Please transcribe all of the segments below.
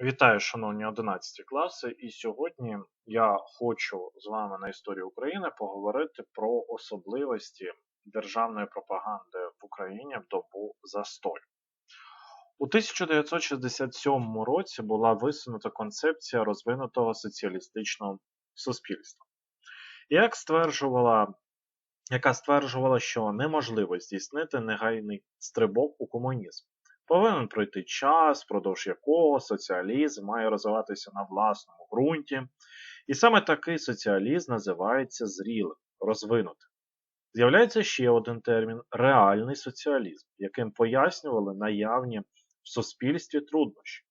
Вітаю, шановні 11 класи, і сьогодні я хочу з вами на історії України поговорити про особливості державної пропаганди в Україні в добу застою. У 1967 році була висунута концепція розвинутого соціалістичного суспільства, як стверджувала, яка стверджувала, що неможливо здійснити негайний стрибок у комунізм. Повинен пройти час, впродовж якого соціалізм має розвиватися на власному ґрунті. І саме такий соціалізм називається зрілим, розвинутим. З'являється ще один термін реальний соціалізм, яким пояснювали наявні в суспільстві труднощі.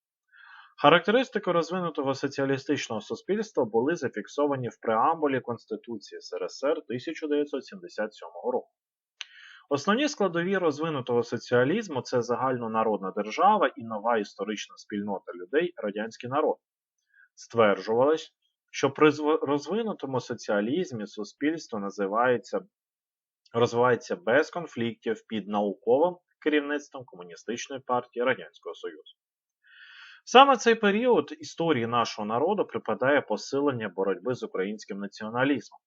Характеристики розвинутого соціалістичного суспільства були зафіксовані в преамбулі Конституції СРСР 1977 року. Основні складові розвинутого соціалізму це загальнонародна держава і нова історична спільнота людей радянський народ. Стверджувалось, що при розвинутому соціалізмі суспільство називається, розвивається без конфліктів під науковим керівництвом Комуністичної партії Радянського Союзу. Саме цей період історії нашого народу припадає посилення боротьби з українським націоналізмом,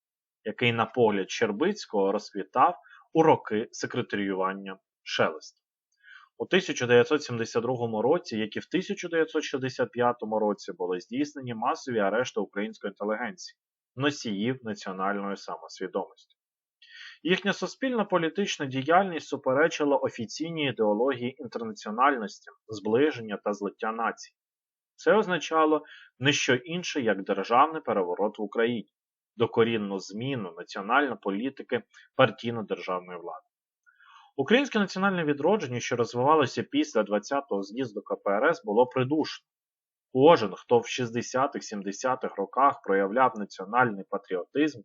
який, на погляд Щербицького, розквітав у роки секретаріювання Шелест. У 1972 році, як і в 1965 році, були здійснені масові арешти української інтелігенції, носіїв національної самосвідомості. Їхня суспільна політична діяльність суперечила офіційній ідеології інтернаціональності, зближення та злиття націй. Це означало не що інше, як державний переворот в Україні, докорінну зміну національної політики партійно-державної влади. Українське національне відродження, що розвивалося після 20-го з'їзду КПРС, було придушено. Кожен, хто в 60-х-70-х роках проявляв національний патріотизм,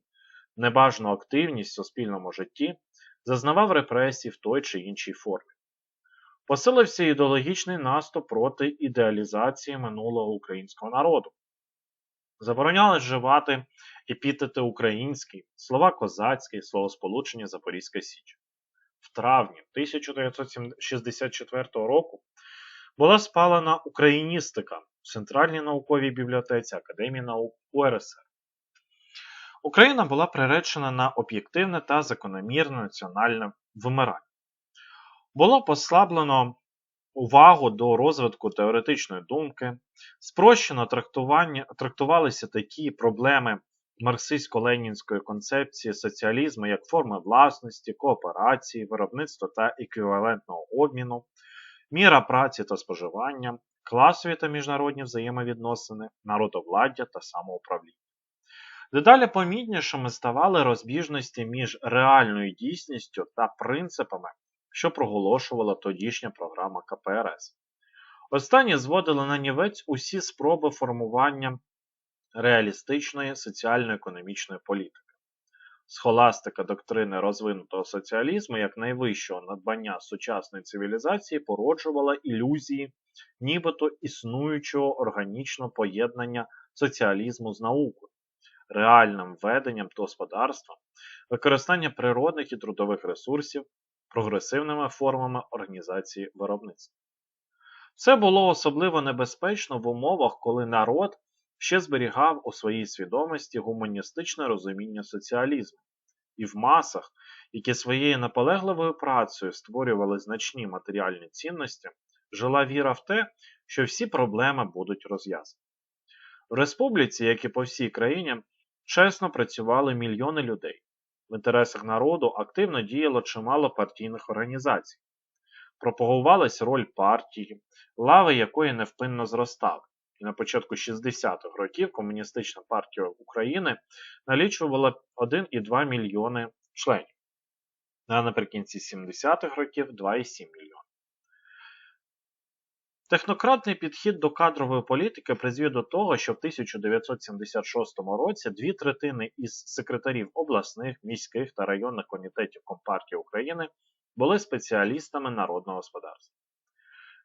небажану активність в суспільному житті, зазнавав репресій в той чи іншій формі. Посилився ідеологічний наступ проти ідеалізації минулого українського народу. Заборонялось вживати епітети український, слова козацький, словосполучення Запорізька Січ. В травні 1964 року була спалена україністика в Центральній науковій бібліотеці Академії наук УРСР. Україна була приречена на об'єктивне та закономірне національне вимирання. Було послаблено увагу до розвитку теоретичної думки, спрощено трактувалися такі проблеми марксистсько-ленінської концепції соціалізму як форми власності, кооперації, виробництва та еквівалентного обміну, міра праці та споживання, класові та міжнародні взаємовідносини, народовладдя та самоуправління. Дедалі помітнішими ставали розбіжності між реальною дійсністю та принципами, що проголошувала тодішня програма КПРС. Останні зводили на нівець усі спроби формування реалістичної соціально-економічної політики. Схоластика доктрини розвинутого соціалізму як найвищого надбання сучасної цивілізації породжувала ілюзії нібито існуючого органічного поєднання соціалізму з наукою, реальним веденням господарства, використання природних і трудових ресурсів, прогресивними формами організації виробництва. Це було особливо небезпечно в умовах, коли народ ще зберігав у своїй свідомості гуманістичне розуміння соціалізму, і в масах, які своєю наполегливою працею створювали значні матеріальні цінності, жила віра в те, що всі проблеми будуть розв'язані. В республіці, як і по всій країні, чесно працювали мільйони людей. В інтересах народу активно діяло чимало партійних організацій. Пропагувалась роль партії, лави якої невпинно зростали і на початку 60-х років Комуністична партія України налічувала 1,2 мільйони членів, а наприкінці 70-х років 2,7 мільйони. Технократний підхід до кадрової політики призвів до того, що в 1976 році дві третини із секретарів обласних, міських та районних комітетів Компартії України були спеціалістами народного господарства.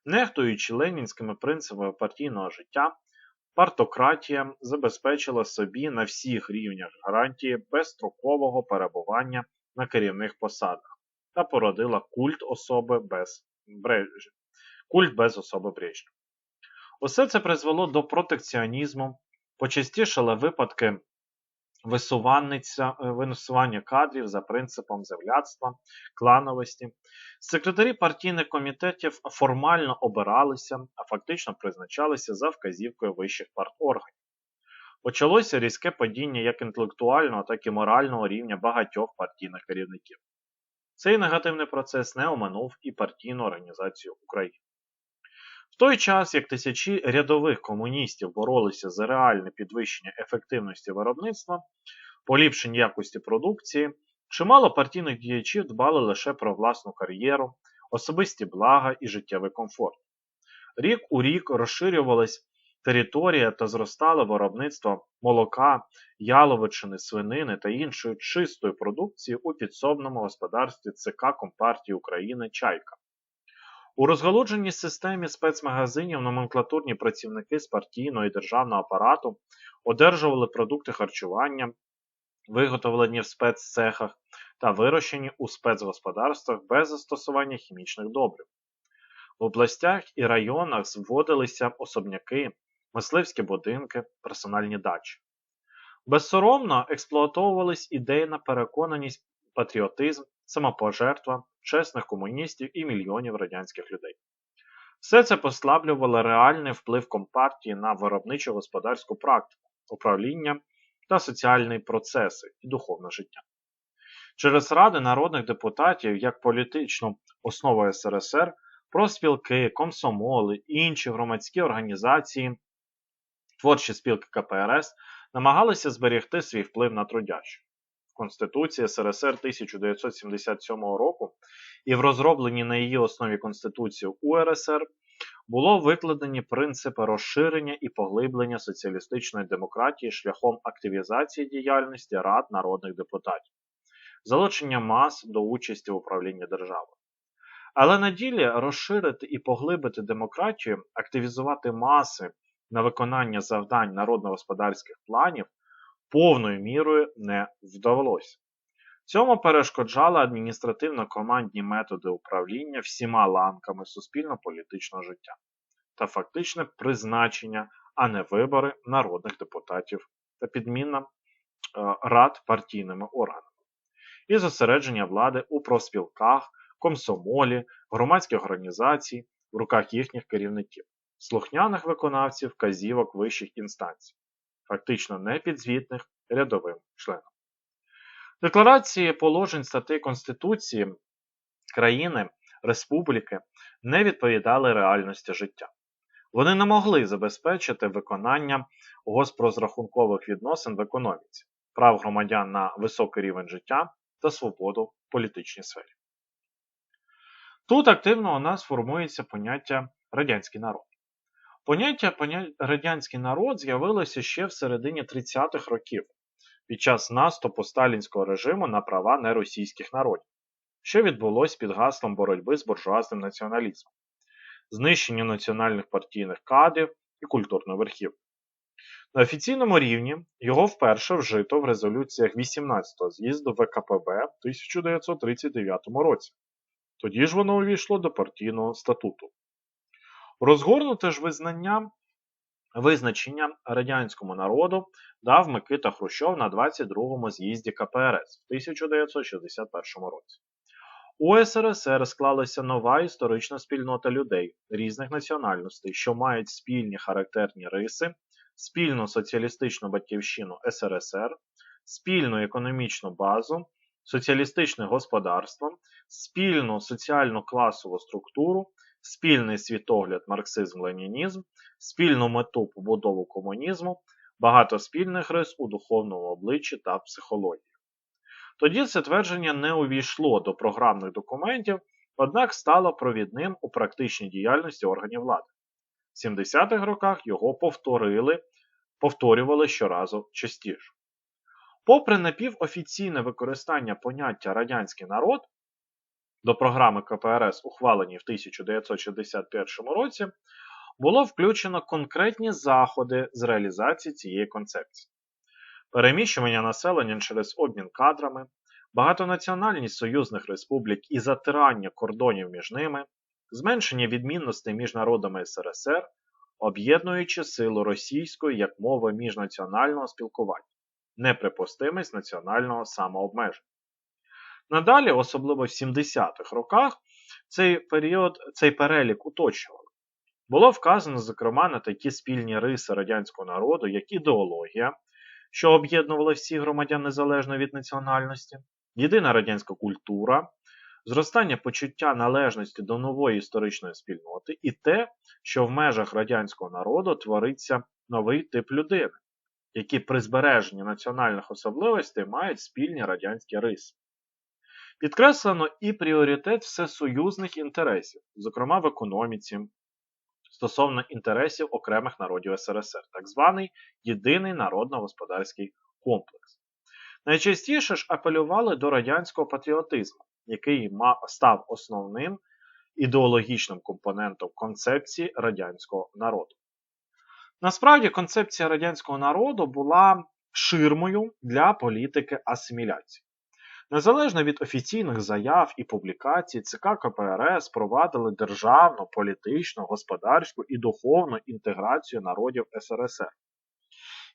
Нехтуючи ленінськими принципами партійного життя, партократія забезпечила собі на всіх рівнях гарантії безстрокового перебування на керівних посадах та породила культ особи без. Культ без особи Брежнєва. Усе це призвело до протекціонізму, почастішали випадки е, висування кадрів за принципом земляцтва, клановості. Секретарі партійних комітетів формально обиралися, а фактично призначалися за вказівкою вищих парторганів. Почалося різке падіння як інтелектуального, так і морального рівня багатьох партійних керівників. Цей негативний процес не оминув і партійну організацію України. Той час, як тисячі рядових комуністів боролися за реальне підвищення ефективності виробництва, поліпшення якості продукції, чимало партійних діячів дбали лише про власну кар'єру, особисті блага і життєвий комфорт. Рік у рік розширювалась територія та зростало виробництво молока, яловичини, свинини та іншої чистої продукції у підсобному господарстві ЦК Компартії України Чайка. У розголодженій системі спецмагазинів номенклатурні працівники з партійного і державного апарату одержували продукти харчування, виготовлені в спеццехах та вирощені у спецгосподарствах без застосування хімічних добрив. В областях і районах зводилися особняки, мисливські будинки, персональні дачі. Безсоромно експлуатовувались ідейна переконаність, патріотизм, самопожертва, чесних комуністів і мільйонів радянських людей. Все це послаблювало реальний вплив компартії на виробничу господарську практику, управління та соціальні процеси і духовне життя. Через ради народних депутатів як політичну основу СРСР, проспілки, комсомоли і інші громадські організації, творчі спілки КПРС намагалися зберегти свій вплив на трудящих. Конституції СРСР 1977 року і в розробленій на її основі Конституції УРСР було викладені принципи розширення і поглиблення соціалістичної демократії шляхом активізації діяльності рад народних депутатів, залучення мас до участі в управлінні державою. Але на ділі розширити і поглибити демократію, активізувати маси на виконання завдань народно-господарських планів повною мірою не вдалося. Цьому перешкоджали адміністративно-командні методи управління всіма ланками суспільно-політичного життя та фактичне призначення, а не вибори народних депутатів та підміна е, рад партійними органами, і зосередження влади у профспілках, комсомолі, громадських організацій, в руках їхніх керівників, слухняних виконавців вказівок вищих інстанцій, фактично непідзвітних рядовим членам. Декларації положень статей Конституції країни, республіки не відповідали реальності життя. Вони не могли забезпечити виконання госпрозрахункових відносин в економіці, прав громадян на високий рівень життя та свободу в політичній сфері. Тут активно у нас формується поняття радянський народ. Поняття радянський народ з'явилося ще в середині 30-х років під час наступу сталінського режиму на права неросійських народів, що відбулось під гаслом боротьби з буржуазним націоналізмом, знищення національних партійних кадрів і культурної верхівки. На офіційному рівні його вперше вжито в резолюціях 18-го з'їзду ВКПБ в 1939 році. Тоді ж воно увійшло до партійного статуту. Розгорнуте ж визнання визначення радянському народу дав Микита Хрущов на 22-му з'їзді КПРС в 1961 році. У СРСР склалася нова історична спільнота людей різних національностей, що мають спільні характерні риси, спільну соціалістичну батьківщину СРСР, спільну економічну базу, соціалістичне господарство, спільну соціально класову структуру, спільний світогляд марксизм-ленінізм, спільну мету побудову комунізму, багато спільних рис у духовному обличчі та психології. Тоді це твердження не увійшло до програмних документів, однак стало провідним у практичній діяльності органів влади. В 70-х роках його повторили, повторювали щоразу частіше. Попри напівофіційне використання поняття радянський народ до програми КПРС, ухвалені в 1961 році, було включено конкретні заходи з реалізації цієї концепції. Переміщування населення через обмін кадрами, багатонаціональність союзних республік і затирання кордонів між ними, зменшення відмінностей між народами СРСР, об'єднуючи силу російської як мови міжнаціонального спілкування, неприпустимість національного самообмеження. Надалі, особливо в 70-х роках, цей період, цей перелік уточнювали. Було вказано, зокрема, на такі спільні риси радянського народу, як ідеологія, що об'єднувала всіх громадян незалежно від національності, єдина радянська культура, зростання почуття належності до нової історичної спільноти і те, що в межах радянського народу твориться новий тип людини, які при збереженні національних особливостей мають спільні радянські риси. Підкреслено і пріоритет всесоюзних інтересів, зокрема в економіці, стосовно інтересів окремих народів СРСР, так званий єдиний народно-господарський комплекс. Найчастіше ж апелювали до радянського патріотизму, який став основним ідеологічним компонентом концепції радянського народу. Насправді, концепція радянського народу була ширмою для політики асиміляції. Незалежно від офіційних заяв і публікацій, ЦК КПРС провадили державну, політичну, господарську і духовну інтеграцію народів СРСР.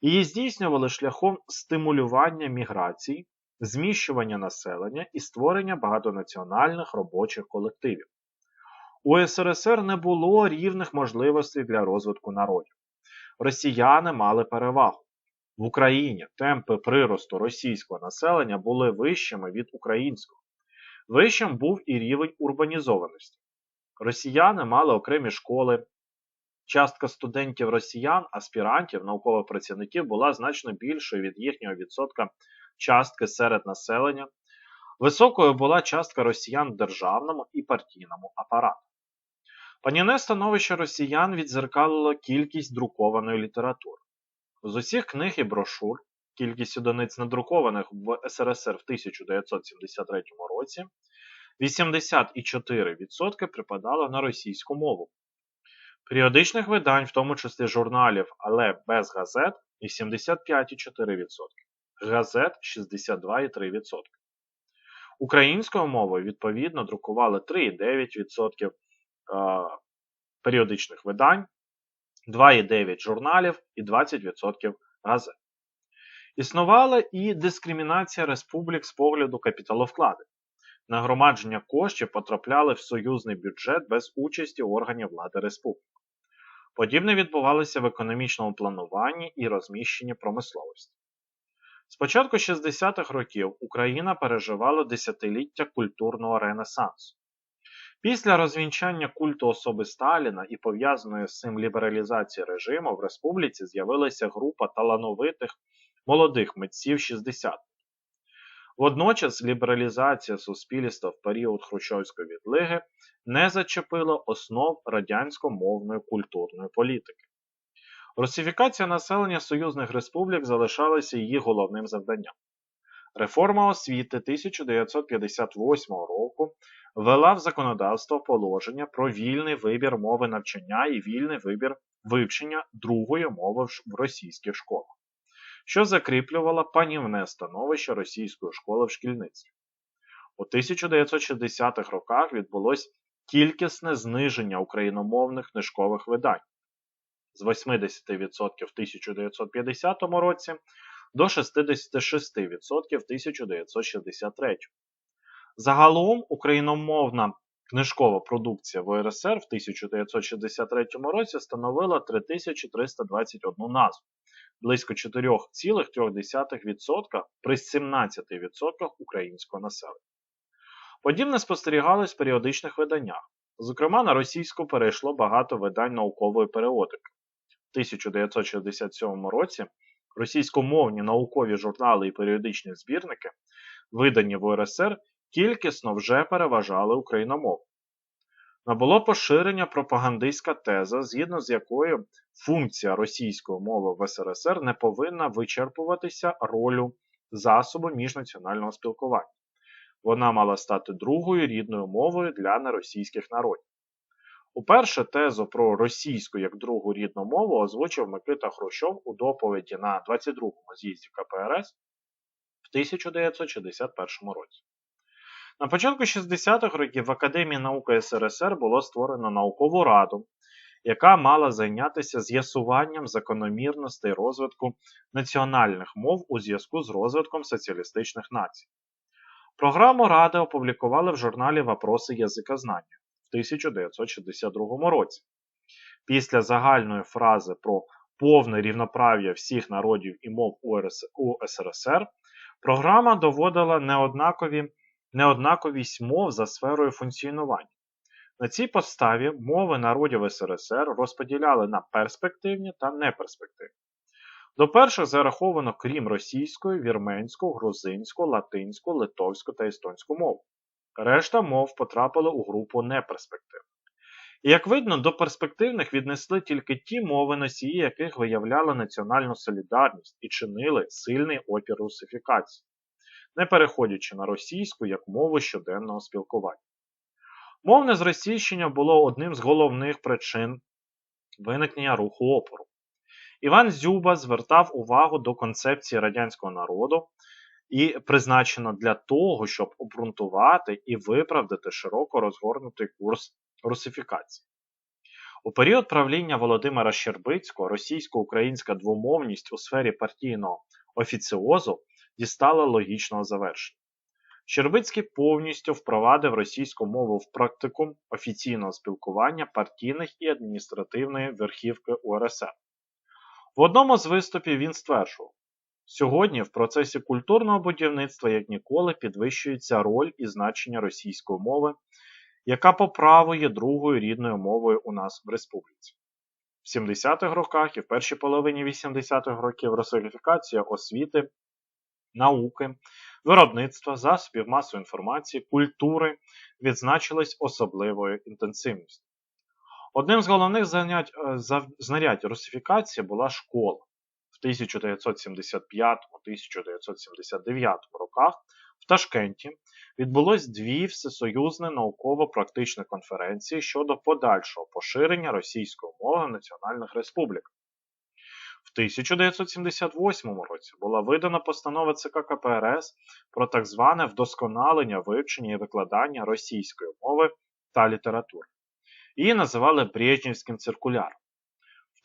Її здійснювали шляхом стимулювання міграцій, зміщування населення і створення багатонаціональних робочих колективів. У СРСР не було рівних можливостей для розвитку народів. Росіяни мали перевагу. В Україні темпи приросту російського населення були вищими від українського. Вищим був і рівень урбанізованості. Росіяни мали окремі школи. Частка студентів росіян, аспірантів, наукових працівників була значно більшою від їхнього відсотка частки серед населення. Високою була частка росіян в державному і партійному апараті. Паніне становище росіян відзеркалило кількість друкованої літератури. З усіх книг і брошур, кількість одиниць надрукованих в СРСР в 1973 році, 84% припадало на російську мову. Періодичних видань, в тому числі журналів, але без газет, 85,4%, газет 62,3%. Українською мовою, відповідно, друкували 3,9% періодичних видань, 2,9 журналів і 20% газет. Існувала і дискримінація республік з погляду капіталовкладень. Нагромадження коштів потрапляли в союзний бюджет без участі органів влади республік. Подібне відбувалося в економічному плануванні і розміщенні промисловості. З початку 60-х років Україна переживала десятиліття культурного ренесансу. Після розвінчання культу особи Сталіна і пов'язаної з цим лібералізації режиму в республіці з'явилася група талановитих молодих митців 60 Водночас лібералізація суспільства в період Хрущовської відлиги не зачепила основ радянсько-мовної культурної політики. Русифікація населення союзних республік залишалася її головним завданням. Реформа освіти 1958 року ввела в законодавство положення про вільний вибір мови навчання і вільний вибір вивчення другої мови в російських школах, що закріплювало панівне становище російської школи в шкільництві. У 1960-х роках відбулось кількісне зниження україномовних книжкових видань з 80% в 1950 році до 66% в 1963. Загалом україномовна книжкова продукція в УРСР в 1963 році становила 3321 назву, близько 4,3% при 17% українського населення. Подібне спостерігалось в періодичних виданнях. Зокрема, на російську перейшло багато видань наукової періодики. В 1967 році російськомовні наукові журнали і періодичні збірники, видані в УРСР, кількісно вже переважали україномову. Набуло поширення пропагандистська теза, згідно з якою функція російської мови в СРСР не повинна вичерпуватися ролю засобу міжнаціонального спілкування. Вона мала стати другою рідною мовою для неросійських народів. Уперше тезу про російську як другу рідну мову озвучив Микита Хрущов у доповіді на 22-му з'їзді КПРС в 1961 році. На початку 60-х років в Академії науки СРСР було створено наукову раду, яка мала зайнятися з'ясуванням закономірностей розвитку національних мов у зв'язку з розвитком соціалістичних націй. Програму Ради опублікували в журналі Вопроси язикознання в 1962 році. Після загальної фрази про повне рівноправ'я всіх народів і мов у СРСР програма доводила неоднакові, неоднаковість мов за сферою функціонування. На цій подставі мови народів СРСР розподіляли на перспективні та неперспективні. До перших зараховано крім російської, вірменську, грузинську, латинську, литовську та естонську мов. Решта мов потрапили у групу неперспективних. І як видно, до перспективних віднесли тільки ті мови, носії яких виявляли національну солідарність і чинили сильний опір русифікації, не переходячи на російську як мову щоденного спілкування. Мовне зросійщення було одним з головних причин виникнення руху опору. Іван Зюба звертав увагу до концепції радянського народу і призначено для того, щоб обґрунтувати і виправдати широко розгорнутий курс русифікації. У період правління Володимира Щербицького російсько-українська двомовність у сфері партійного офіціозу дістала логічного завершення. Щербицький повністю впровадив російську мову в практику офіційного спілкування партійних і адміністративної верхівки УРСР. В одному з виступів він стверджував, сьогодні в процесі культурного будівництва як ніколи підвищується роль і значення російської мови, яка по праву є другою рідною мовою у нас в республіці. В 70-х роках і в першій половині 80-х років русифікація освіти, науки, виробництва, засобів масової інформації, культури відзначились особливою інтенсивністю. Одним з головних е, знарядь русифікації була школа. В 1975-1979 роках в Ташкенті відбулось дві всесоюзні науково-практичні конференції щодо подальшого поширення російської мови національних республіках. В 1978 році була видана постанова ЦК КПРС про так зване вдосконалення вивчення і викладання російської мови та літератури. Її називали Брежнівським циркуляром.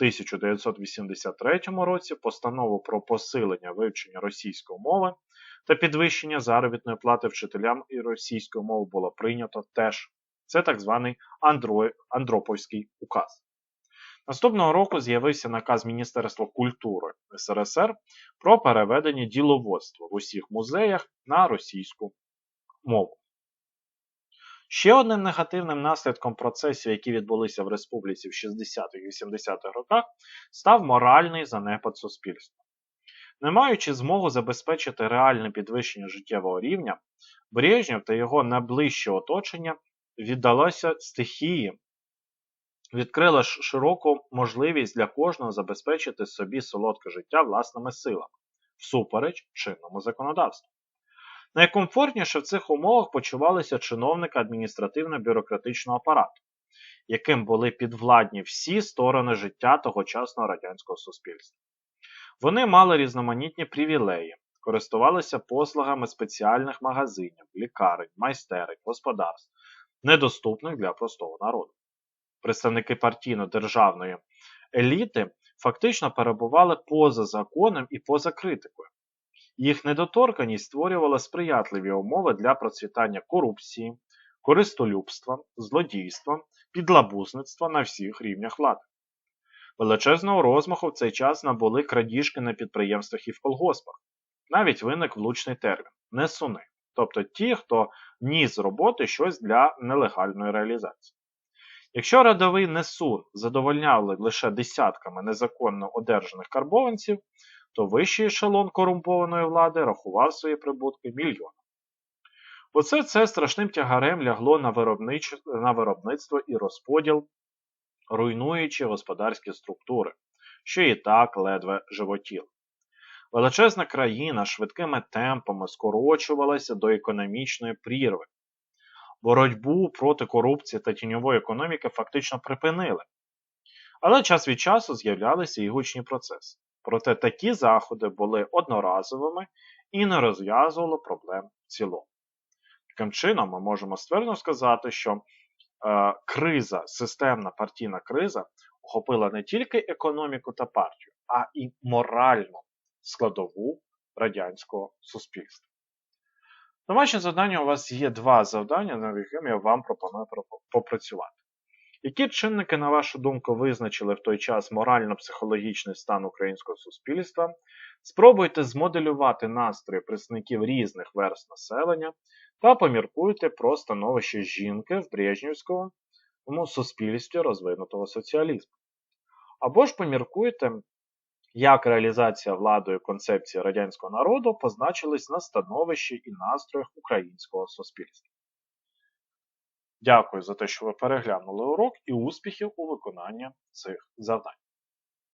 В 1983 році постанову про посилення вивчення російської мови та підвищення заробітної плати вчителям і російської мови було прийнято теж. Це так званий Андро... Андроповський указ. Наступного року з'явився наказ Міністерства культури СРСР про переведення діловодства в усіх музеях на російську мову. Ще одним негативним наслідком процесів, які відбулися в республіці в 60-х і 80-х роках, став моральний занепад суспільства. Не маючи змогу забезпечити реальне підвищення життєвого рівня, Брежнєв та його найближче оточення віддалося стихії, відкрила широку можливість для кожного забезпечити собі солодке життя власними силами, всупереч чинному законодавству. Найкомфортніше в цих умовах почувалися чиновники адміністративно-бюрократичного апарату, яким були підвладні всі сторони життя тогочасного радянського суспільства. Вони мали різноманітні привілеї, користувалися послугами спеціальних магазинів, лікарень, майстерень, господарств, недоступних для простого народу. Представники партійно-державної еліти фактично перебували поза законом і поза критикою. Їх недоторканність створювала сприятливі умови для процвітання корупції, користолюбства, злодійства, підлабузництва на всіх рівнях влади. Величезного розмаху в цей час набули крадіжки на підприємствах і в колгоспах. Навіть виник влучний термін несуни, тобто ті, хто ніс роботи щось для нелегальної реалізації. Якщо рядовий несун задовольняли лише десятками незаконно одержаних карбованців, то вищий ешелон корумпованої влади рахував свої прибутки мільйонами. Оце це страшним тягарем лягло на, на виробництво і розподіл, руйнуючи господарські структури, що і так ледве животіли. Величезна країна швидкими темпами скорочувалася до економічної прірви. Боротьбу проти корупції та тіньової економіки фактично припинили. Але час від часу з'являлися і гучні процеси. Проте такі заходи були одноразовими і не розв'язували проблем в цілому. Таким чином, ми можемо ствердно сказати, що е, криза, системна партійна криза охопила не тільки економіку та партію, а і моральну складову радянського суспільства. Домашнє завдання у вас є два завдання, над якими я вам пропоную попрацювати. Які чинники, на вашу думку, визначили в той час морально-психологічний стан українського суспільства? Спробуйте змоделювати настрої представників різних верст населення та поміркуйте про становище жінки в Брежнівському суспільстві розвинутого соціалізму. Або ж поміркуйте, як реалізація владою концепції радянського народу позначилась на становищі і настроях українського суспільства. Дякую за те, що ви переглянули урок і успіхів у виконанні цих завдань.